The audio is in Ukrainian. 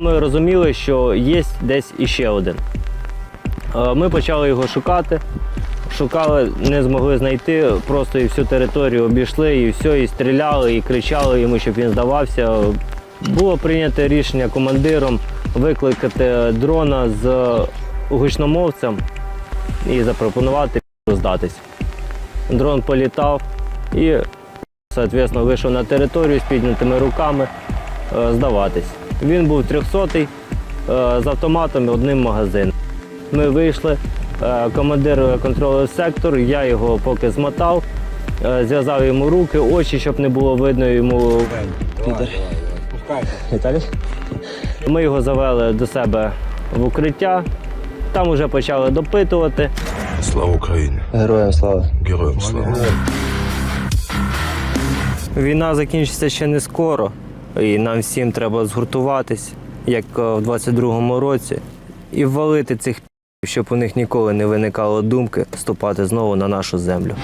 Ми розуміли, що є десь іще один. Е, Ми почали його шукати. Шукали, не змогли знайти, просто і всю територію обійшли, і все, і стріляли, і кричали йому, щоб він здавався. Було прийнято рішення командиром викликати дрона з гучномовцем і запропонувати здатись. Дрон політав і, соответственно, вийшов на територію з піднятими руками е, здаватись. Він був 300-й е, з автоматом і одним магазином. Ми вийшли, е, командир контролював сектор, я його поки змотав, е, зв'язав йому руки, очі, щоб не було видно йому. Віталій? Ми його завели до себе в укриття, там вже почали допитувати. Слава Україні! Героям слава. Героям слава! Війна закінчиться ще не скоро, і нам всім треба згуртуватись, як е, в 22-му році, і ввалити цих щоб у них ніколи не виникало думки вступати знову на нашу землю.